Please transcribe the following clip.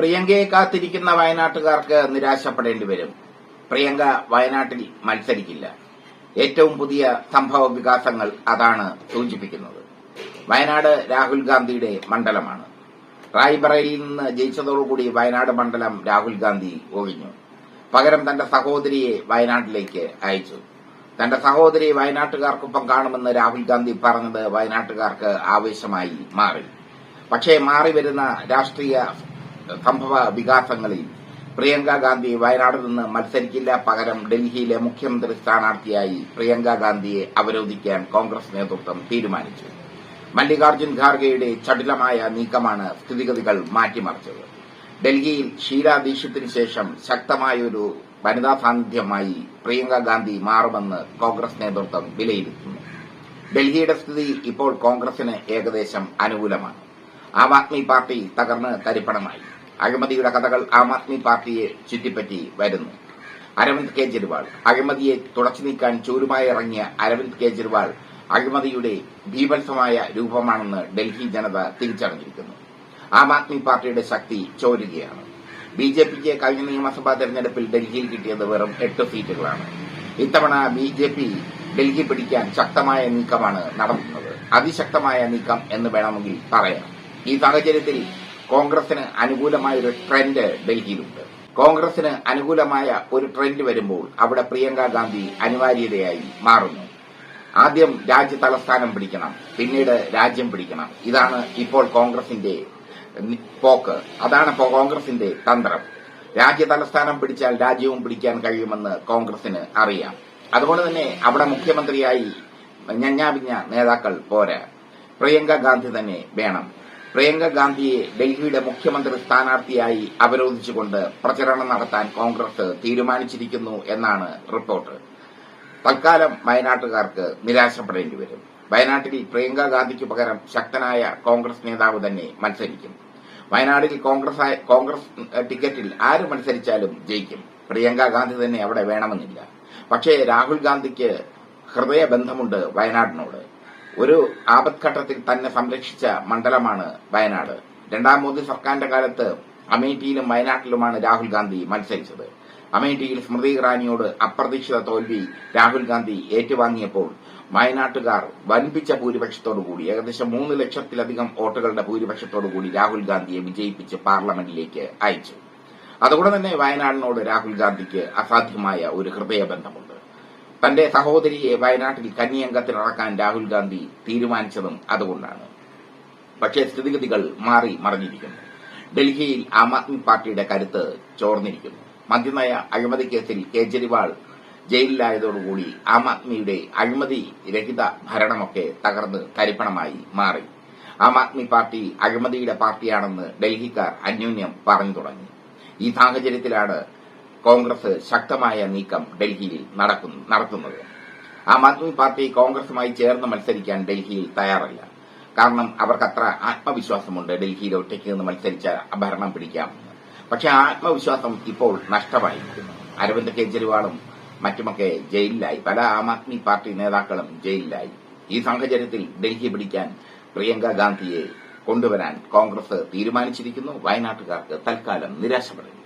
പ്രിയങ്കയെ കാത്തിരിക്കുന്ന വയനാട്ടുകാർക്ക് നിരാശപ്പെടേണ്ടി വരും. പ്രിയങ്ക വയനാട്ടിൽ മത്സരിക്കില്ല. ഏറ്റവും പുതിയ സംഭവ വികാസങ്ങൾ അതാണ് സൂചിപ്പിക്കുന്നത്. വയനാട് രാഹുൽ ഗാന്ധിയുടെ മണ്ഡലമാണ്. റായ്ബറയിൽ നിന്ന് ജയിച്ചതോടുകൂടി വയനാട് മണ്ഡലം രാഹുൽ ഗാന്ധി ഒഴിഞ്ഞു. പകരം തന്റെ സഹോദരിയെ വയനാട്ടിലേക്ക് അയച്ചു. തന്റെ സഹോദരി വയനാട്ടുകാർക്കൊപ്പം കാണുമെന്ന് രാഹുൽ ഗാന്ധി പറഞ്ഞത് വയനാട്ടുകാർക്ക് ആവേശമായി മാറി. പക്ഷേ മാറി വരുന്ന രാഷ്ട്രീയ സംഭവ വികാസങ്ങളിൽ പ്രിയങ്ക ഗാന്ധി വയനാട്ടിൽ നിന്ന് മത്സരിക്കില്ല. പകരം ഡൽഹിയിലെ മുഖ്യമന്ത്രി സ്ഥാനാർത്ഥിയായി പ്രിയങ്ക ഗാന്ധിയെ അവരോധിക്കാൻ കോൺഗ്രസ് നേതൃത്വം തീരുമാനിച്ചു. മല്ലികാർജുൻ ഖാർഗെയുടെ ചടുലമായ നീക്കമാണ് സ്ഥിതിഗതികൾ മാറ്റിമറിച്ചത്. ഡൽഹിയിൽ ഷീല ശേഷം ശക്തമായൊരു വനിതാ സാന്നിധ്യമായി പ്രിയങ്ക ഗാന്ധി മാറുമെന്ന് കോൺഗ്രസ് നേതൃത്വം വിലയിരുത്തുന്നു. ഡൽഹിയുടെ സ്ഥിതി ഇപ്പോൾ കോൺഗ്രസിന് ഏകദേശം അനുകൂലമാണ്. ആം ആദ്മി പാർട്ടി തകർന്ന് തരിപ്പണമായി. അഴിമതിയുടെ കഥകൾ ആം ആദ്മി പാർട്ടിയെ ചുറ്റിപ്പറ്റി വരുന്നു. അരവിന്ദ് കെജ്രിവാൾ. അഴിമതിയെ തുടച്ചു നീക്കാൻ ചൂരുമായി ഇറങ്ങിയ അരവിന്ദ് കെജ്രിവാൾ അഴിമതിയുടെ ഭീഭത്സമായ രൂപമാണെന്ന് ഡൽഹി ജനത തിരിച്ചറിഞ്ഞിരിക്കുന്നു. ആം ആദ്മി പാർട്ടിയുടെ ശക്തി ചോരുകയാണ്. ബി ജെ പിക്ക് കഴിഞ്ഞ നിയമസഭാ തെരഞ്ഞെടുപ്പിൽ ഡൽഹിയിൽ കിട്ടിയത് വെറും എട്ട് സീറ്റുകളാണ്. ഇത്തവണ ബി ജെ പി ഡൽഹി പിടിക്കാൻ ശക്തമായ നീക്കമാണ് നടത്തുന്നത് അതിശക്തമായ നീക്കം എന്ന് വേണമെങ്കിൽ പറയാം. ഈ സാഹചര്യത്തിൽ കോൺഗ്രസിന് അനുകൂലമായ ഒരു ട്രെൻഡ് ഡൽഹിയിലുണ്ട്. കോൺഗ്രസിന് അനുകൂലമായ ഒരു ട്രെൻഡ് വരുമ്പോൾ അവിടെ പ്രിയങ്ക ഗാന്ധി അനിവാര്യതയായി മാറുന്നു. ആദ്യം രാജ്യ തലസ്ഥാനം പിടിക്കണം പിന്നീട് രാജ്യം പിടിക്കണം. ഇതാണ് ഇപ്പോൾ കോൺഗ്രസിന്റെ പോക്ക്. അതാണ് ഇപ്പോൾ കോൺഗ്രസിന്റെ തന്ത്രം. രാജ്യ തലസ്ഥാനം പിടിച്ചാൽ രാജ്യവും പിടിക്കാൻ കഴിയുമെന്ന് കോൺഗ്രസിന് അറിയാം. അതുകൊണ്ട് തന്നെ അവിടെ മുഖ്യമന്ത്രിയായി ഞഞ്ഞാപിഞ്ഞ നേതാക്കൾ പോരാ. പ്രിയങ്ക ഗാന്ധി തന്നെ വേണം. പ്രിയങ്ക ഗാന്ധിയെ ഡൽഹിയുടെ മുഖ്യമന്ത്രി സ്ഥാനാർത്ഥിയായി അവരോധിച്ചുകൊണ്ട് പ്രചരണം നടത്താൻ കോൺഗ്രസ് തീരുമാനിച്ചിരിക്കുന്നു എന്നാണ് റിപ്പോർട്ട്. തൽക്കാലം വയനാട്ടുകാർക്ക് നിരാശപ്പെടേണ്ടി വരും. വയനാട്ടിൽ പ്രിയങ്ക ഗാന്ധിക്ക് പകരം ശക്തനായ കോൺഗ്രസ് നേതാവ് തന്നെ മത്സരിക്കും. വയനാട്ടിൽ കോൺഗ്രസ് കോൺഗ്രസ് ടിക്കറ്റിൽ ആര് മത്സരിച്ചാലും ജയിക്കും. പ്രിയങ്ക ഗാന്ധി തന്നെ അവിടെ വേണമെന്നില്ല. പക്ഷേ രാഹുൽ ഗാന്ധിക്ക് ഹൃദയബന്ധമുണ്ട് വയനാടിനോട്. ഒരു ആപത്ഘട്ടത്തിൽ തന്നെ സംരക്ഷിച്ച മണ്ഡലമാണ് വയനാട്. രണ്ടാം മോദി സർക്കാരിന്റെ കാലത്ത് അമേഠിയിലും വയനാട്ടിലുമാണ് രാഹുൽ ഗാന്ധി മത്സരിച്ചത്. അമേഠിയിൽ സ്മൃതി ഇറാനിയോട് അപ്രതീക്ഷിത തോൽവി രാഹുൽ ഗാന്ധി ഏറ്റുവാങ്ങിയപ്പോൾ വയനാട്ടുകാർ വൻപിച്ച ഭൂരിപക്ഷത്തോടുകൂടി ഏകദേശം മൂന്ന് ലക്ഷത്തിലധികം വോട്ടുകളുടെ ഭൂരിപക്ഷത്തോടുകൂടി രാഹുൽ ഗാന്ധിയെ വിജയിപ്പിച്ച് പാർലമെന്റിലേക്ക് അയച്ചു. അതുകൊണ്ട് തന്നെ വയനാടിനോട് രാഹുൽ ഗാന്ധിക്ക് അസാധ്യമായ ഒരു ഹൃദയബന്ധമുണ്ട്. തന്റെ സഹോദരിയെ വയനാട്ടിൽ കന്നിയംഗത്തിലിറക്കാൻ രാഹുൽ ഗാന്ധി തീരുമാനിച്ചതും അതുകൊണ്ടാണ്. പക്ഷേ സ്ഥിതിഗതികൾ മാറി മറിഞ്ഞിരിക്കുന്നു. ഡൽഹിയിൽ ആം ആദ്മി പാർട്ടിയുടെ കരുത്ത് ചോർന്നിരിക്കുന്നു. മദ്യനയ അഴിമതി കേസിൽ കേജ്രിവാൾ ജയിലിലായതോടുകൂടി ആം ആദ്മിയുടെ അഴിമതി രഹിത ഭരണമൊക്കെ തകർന്ന് തരിപ്പണമായി മാറി. ആം ആദ്മി പാർട്ടി അഴിമതിയുടെ പാർട്ടിയാണെന്ന് ഡൽഹിക്കാർ അന്യോന്യം പറഞ്ഞു തുടങ്ങി. ഈ സാഹചര്യത്തിലാണ് കോൺഗ്രസ് ശക്തമായ നീക്കം ഡൽഹിയിൽ നടത്തുന്നത്. ആം ആദ്മി പാർട്ടി കോൺഗ്രസുമായി ചേർന്ന് മത്സരിക്കാൻ ഡൽഹിയിൽ തയ്യാറല്ല. കാരണം അവർക്കത്ര ആത്മവിശ്വാസമുണ്ട് ഡൽഹിയിൽ ഒറ്റയ്ക്ക് നിന്ന് മത്സരിച്ച ഭരണം പിടിക്കാമെന്ന് പക്ഷെ ആത്മവിശ്വാസം ഇപ്പോൾ നഷ്ടമായിരിക്കുന്നു. അരവിന്ദ് കെജ്രിവാളും മറ്റുമൊക്കെ ജയിലിലായി. പല ആം ആദ്മി പാർട്ടി നേതാക്കളും ജയിലിലായി. ഈ സാഹചര്യത്തിൽ ഡൽഹി പിടിക്കാൻ പ്രിയങ്ക ഗാന്ധിയെ കൊണ്ടുവരാൻ കോൺഗ്രസ് തീരുമാനിച്ചിരിക്കുന്നു. വയനാട്ടുകാർക്ക് തൽക്കാലം നിരാശപ്പെടുന്നു.